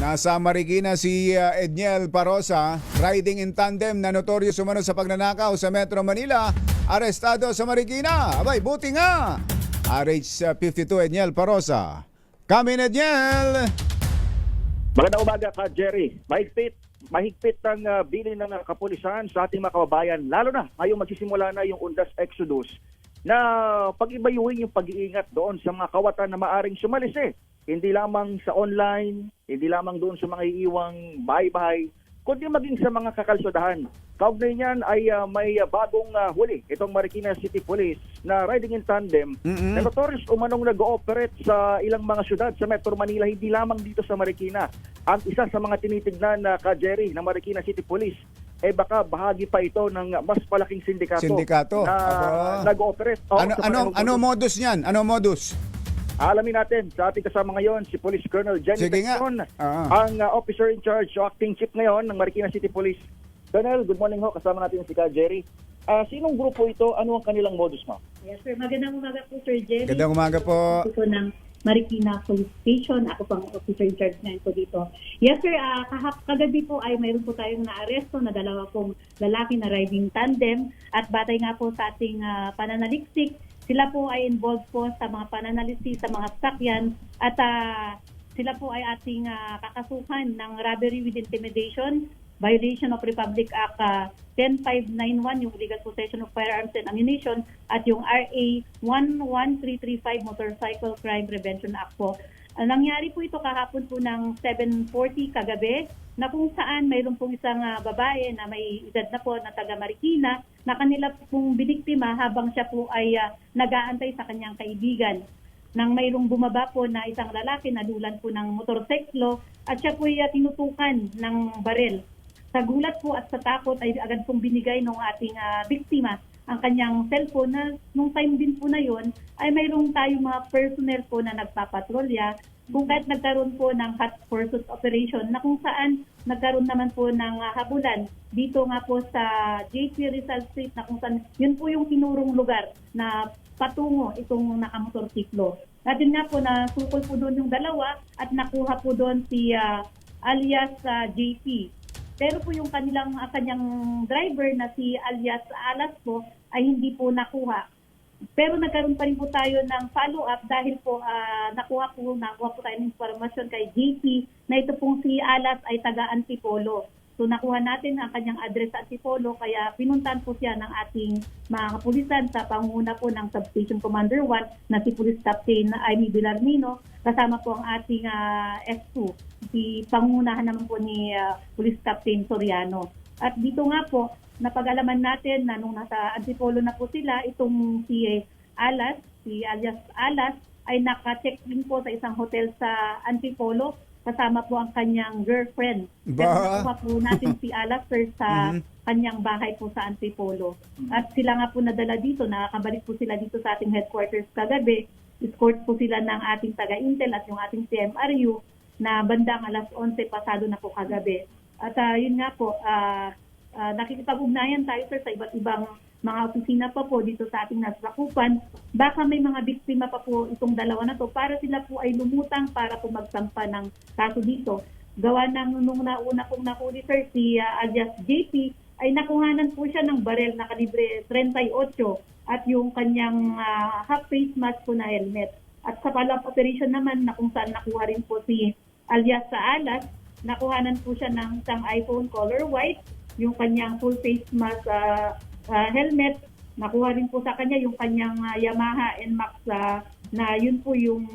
Nasa Marikina si uh, Edniel Parosa, riding in tandem na notorious umano sa pagnanakaw sa Metro Manila, arestado sa Marikina. Abay, buti nga! RH52 Edniel Parosa. Kami Edniel! Magandang umaga ka, Jerry. Mahigpit, mahigpit ang uh, bilin ng uh, kapulisan sa ating mga kababayan, lalo na ngayong magsisimula na yung Undas Exodus, na pag-ibayuhin yung pag-iingat doon sa mga kawatan na maaring sumalis eh. Hindi lamang sa online, hindi lamang doon sa mga iiwang bahay-bahay, kundi maging sa mga kakalsadahan. Kaugnay niyan ay uh, may uh, bagong uh, huli, itong Marikina City Police na riding in tandem Mm-mm. na notorious umanong nag-ooperate sa ilang mga syudad sa Metro Manila, hindi lamang dito sa Marikina. Ang isa sa mga tinitignan na ka Jerry ng Marikina City Police, eh baka bahagi pa ito ng mas malaking sindikato, Sindikato, na aba. nag-ooperate. Oo, Ano, ano, ano modus niyan? Ano modus? Alamin natin sa ating kasama ngayon si Police Colonel Jenny Sige nga. Tecton, Ah. ang uh, officer in charge o acting chief ngayon ng Marikina City Police. Colonel, good morning ho. Kasama natin si Ka Jerry. Ah, sinong grupo ito? Ano ang kanilang modus mo? Yes, sir. Magandang umaga po, Sir Jerry. Gandang umaga po. Ako po ng Marikina Police Station. Ako po ang officer in charge ngayon po dito. Yes, sir. ah, kahap kagabi po ay mayroon po tayong naaresto na dalawa pong lalaki na riding tandem. At batay nga po sa ating ah, pananaliksik, sila po ay involved po sa mga pananalisis sa mga sakyan. At ah, sila po ay ating ah, kakasuhan ng robbery with intimidation, violation of Republic Act ah, 10591, yung illegal possession of firearms and ammunition, at yung RA 11335, Motorcycle Crime Prevention Act po. Ang nangyari po ito kahapon po ng 7.40 kagabi na kung saan mayroon pong isang ah, babae na may edad na po na taga Marikina na kanila pong biniktima habang siya po ay ah, nag-aantay sa kanyang kaibigan nang mayroong bumaba po na isang lalaki na dulan po ng motorseklo at siya po ay ah, tinutukan ng barel. Sa gulat po at sa takot ay agad pong binigay ng ating ah, biktima ang kanyang cellphone na nung time din po na yon ay mayroong tayong mga personnel po na nagpapatrolya kung kahit nagkaroon po ng hot pursuit operation na kung saan nagkaroon naman po ng ah, habulan dito nga po sa JC Rizal Street na kung saan yun po yung tinurong lugar na patungo itong nakamotorsiklo. Natin nga po na sukol po doon yung dalawa at nakuha po doon si ah, alias ah, JP. Pero po yung kanilang ah, kanyang driver na si alias Alas po ay hindi po nakuha. Pero nagkaroon pa rin po tayo ng follow-up dahil po ah, nakuha po nakuha po tayo ng informasyon kay JP na ito pong si Alas ay taga Antipolo. So nakuha natin ang kanyang address sa Antipolo kaya pinuntan po siya ng ating mga kapulisan sa panguna po ng Substation Commander 1 na si Police Captain Amy Villarmino kasama po ang ating ah, S2 si pangunahan naman po ni ah, Police Captain Soriano. At dito nga po napag-alaman natin na nung nasa Antipolo na po sila itong si Alas, si alias Alas ay naka-check-in po sa isang hotel sa Antipolo kasama po ang kanyang girlfriend. Ba? Pero nakuha po natin si Alas sir sa Mhm. kanyang bahay po sa Antipolo. At sila nga po nadala dito, nakakabalik po sila dito sa ating headquarters kagabi. Escort po sila ng ating taga-Intel at yung ating CMRU na bandang alas 11 pasado na po kagabi. At ah, yun nga po, ah, ah, nakikipag-ugnayan tayo sir sa iba't ibang mga opisina pa po dito sa ating nasakupan. Baka may mga biktima pa po itong dalawa na to para sila po ay lumutang para po magsampa ng kaso dito. Gawa ng nung nauna pong nahuli sir si ah, alias JP ay nakuhanan po siya ng barel na kalibre 38 at yung kanyang ah, half face mask po na helmet. At sa follow-up operation naman na kung saan nakuha rin po si alias sa alas, nakuhanan po siya ng isang iPhone color white, yung kanyang full face mask ah, ah, helmet, nakuha rin po sa kanya yung kanyang ah, Yamaha NMAX ah, na yun po yung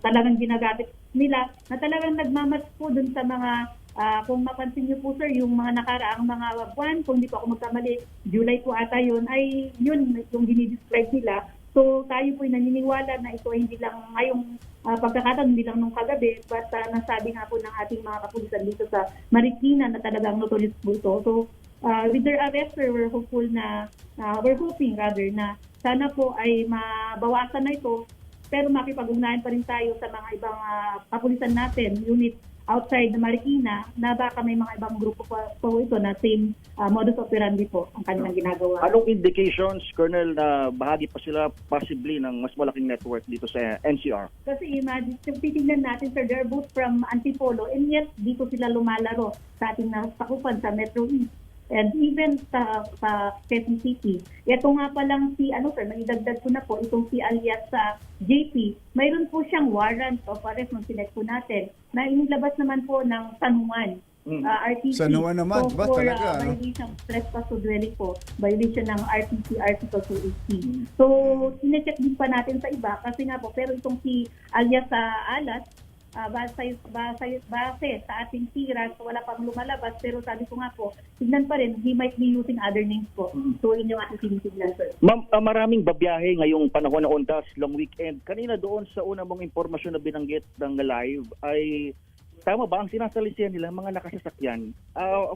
talagang ginagamit nila na talagang nagmamatch po dun sa mga Ah, kung mapansin niyo po sir, yung mga nakaraang mga buwan, kung hindi po ako magkamali, July po ata yun, ay yun yung dinidescribe nila. So tayo po ay naniniwala na ito hindi lang ngayong ah, pagkakataon, hindi lang nung kagabi, but ah, nasabi nga po ng ating mga kapulisan dito sa Marikina na talagang notorious po ito. So ah, with their arrest, sir, we're hopeful na, na- we're hoping rather na sana po ay mabawasan na ito pero makipag-ugnayan pa rin tayo sa mga ibang ah, kapulisan natin, unit outside the Marikina na baka may mga ibang grupo po, po ito na same ah, modus operandi po ang kanilang ginagawa. Anong indications, Colonel, na bahagi pa sila possibly ng mas malaking network dito sa NCR? Kasi imagine, kung titignan natin, sir, they're both from Antipolo and yet dito sila lumalaro sa ating nasakupan sa Metro East and even sa, sa Quezon City. Ito nga pa lang si, ano sir, maidagdag ko na po, itong si alias sa JP, mayroon po siyang warrant of arrest nung select po natin na inilabas naman po ng San Juan. Mm. uh, RTC. San Juan naman, So, ba for, talaga, uh, ano? violation of trespass to dwelling po, violation ng RTC Article 280. Mm. So, sinecheck din pa natin sa iba kasi nga po, pero itong si alias sa alat, ah, base, base, base sa ating tira, wala pang lumalabas, pero sabi ko nga po, tignan pa rin, he might be using other names po. So, yun yung ating tinitignan, sir. Ma'am, ah, maraming babiyahe ngayong panahon ng Ondas, long weekend. Kanina doon sa una mong impormasyon na binanggit ng live ay tama ba ang sinasalisihan nila mga nakasasakyan? Ah,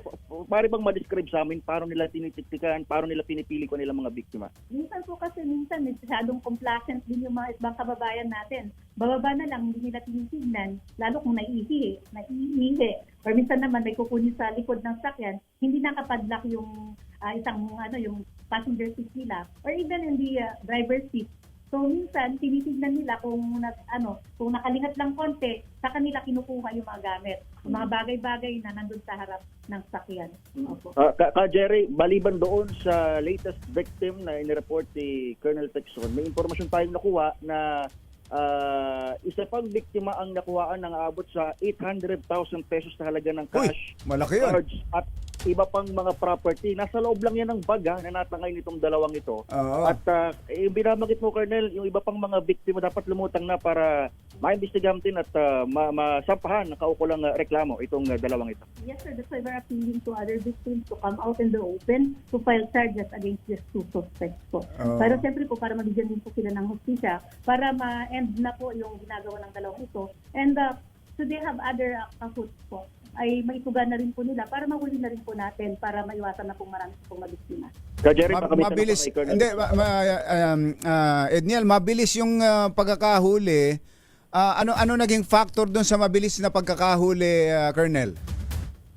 pare bang ma-describe sa amin paano nila tinitiktikan, paano nila pinipili ko nila mga biktima? Minsan po kasi minsan masyadong complacent din yung mga ibang kababayan natin. Bababa na lang, hindi nila tinitignan, lalo kung naiihi, naiihi. Or minsan naman may kukunin sa likod ng sakyan, hindi nakapadlock yung ah, isang ano yung passenger seat nila or even in the ah, driver's seat. So minsan tinitignan nila kung nag, ano, kung nakalingat lang konti, sa kanila kinukuha yung mga gamit. Yung mga bagay-bagay na nandun sa harap ng sakyan. Opo. Ah, ka, ka Jerry, baliban doon sa latest victim na inireport ni Colonel Texon, may impormasyon tayong nakuha na ah, isa pang biktima ang nakuhaan ng abot sa 800,000 pesos na halaga ng Uy, cash, malaki yun. cards at iba pang mga property. Nasa loob lang yan ng baga na natangay nitong dalawang ito. Oo. At ah, yung binabagit mo, Colonel, yung iba pang mga biktima dapat lumutang na para maimbestigahan din at ma- masampahan ng kaukulang ah, reklamo itong ah, dalawang ito. Yes, sir. That's why we're appealing to other victims to come out in the open to file charges against these two suspects po. Oo. Pero siyempre po, para mabigyan din po sila ng hustisya, para ma-end na po yung ginagawa ng dalawang ito. And uh, should they have other uh, kahoots po, ay maitugan na rin po nila para mahuli na rin po natin para maiwasan na po marami pong mabiktima. Jerry, Ma- mabilis. Hindi, ma- ma- um, ah, Edniel, mabilis yung ah, pagkakahuli. Ah, ano ano naging factor doon sa mabilis na pagkakahuli, ah, Colonel?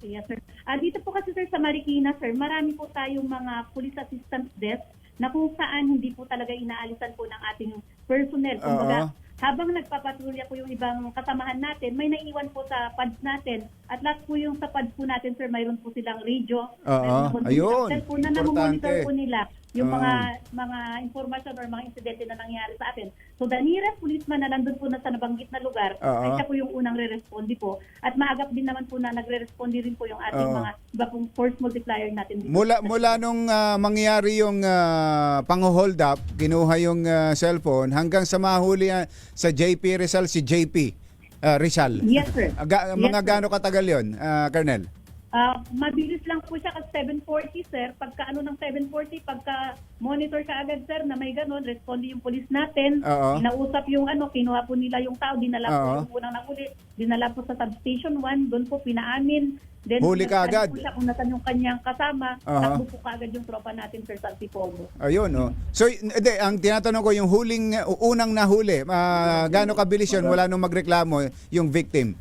Yes, sir. Ah, dito po kasi sir sa Marikina, sir, marami po tayong mga police assistance desk na kung saan hindi po talaga inaalisan po ng ating personnel. Kumbaga, Oo. habang nagpapatrolya po yung ibang kasamahan natin, may naiwan po sa pads natin. At last po yung sa pads po natin, sir, mayroon po silang radio. Oo. mayroon po Ayun. cellphone na namomonitor po nila yung Oo. mga mga information or mga insidente na nangyari sa atin. So the nearest policeman na nandun po na sa nabanggit na lugar, Oo. ay siya po yung unang re-responde po. At maagap din naman po na nagre-responde rin po yung ating Oo. mga iba pong force multiplier natin dito. Mula mula nung ah, mangyari yung uh, pang-hold up, kinuha yung ah, cellphone hanggang sa mahuli ah, sa JP Rizal si JP ah, Rizal. Yes, sir. Ga- Yes, mga sir. gaano katagal 'yon, ah, Colonel? Ah, mabilis lang po siya kasi 740 sir. Pagka ano ng 740, pagka monitor ka agad sir na may ganun, responde yung police natin. Oo. Kinausap yung ano, kinuha po nila yung tao, dinala po Oo. yung unang nakuli, dinala po sa substation 1, doon po pinaamin. Then, Huli ka agad. Po siya kung nasan yung kanyang kasama, Oo. takbo po kaagad yung tropa natin sir sa Antipolo. Ayun, oh. So, y- hindi, ang tinatanong ko, yung huling, uh, unang nahuli, uh, gaano kabilis yun, wala nung magreklamo, yung victim?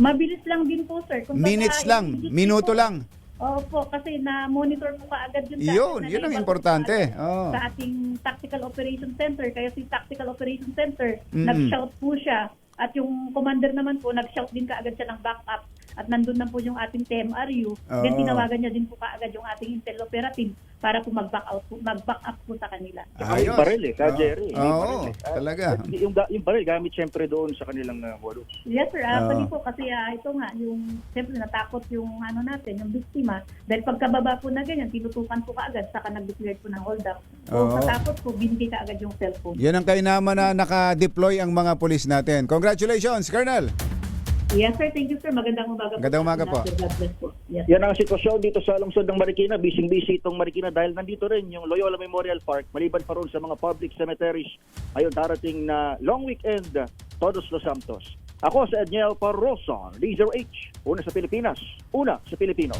Mabilis lang din po sir. Kung Minutes baka, lang, minuto po, lang. Opo, kasi na-monitor po kaagad yun. sa Yun, yun ang importante. Oo. Sa ating Tactical Operation Center. Kaya si Tactical Operation Center, Mm-mm. nag-shout po siya. At yung commander naman po, nag-shout din kaagad siya ng backup. At nandun na po yung ating TMRU. Then Oo. tinawagan niya din po kaagad yung ating Intel Operative para po mag-back out po, mag-back up po sa kanila. Saka yung baril eh, ka. Jerry. Oo, baril eh. Talaga. at Yung, yung baril, gamit syempre doon sa kanilang uh, modus. Yes sir, actually Oo. po kasi ah, ito nga, yung siyempre natakot yung ano natin, yung biktima. Dahil pagkababa po na ganyan, tinutukan po kaagad, saka nag-declare po ng hold up. So Oo. sa takot po, binigay kaagad yung cellphone. Yan ang kainaman na naka-deploy ang mga pulis natin. Congratulations, Colonel! Yes sir, thank you sir. Magandang umaga po. Magandang umaga po. God bless po. Yes. Yan ang sitwasyon dito sa lungsod ng Marikina. Bising-busy itong Marikina dahil nandito rin yung Loyola Memorial Park. Maliban pa ron sa mga public cemeteries. Ayun, darating na long weekend, Todos Los Santos. Ako sa Edniel Parrosa, Laser H. Una sa Pilipinas, una sa Pilipino.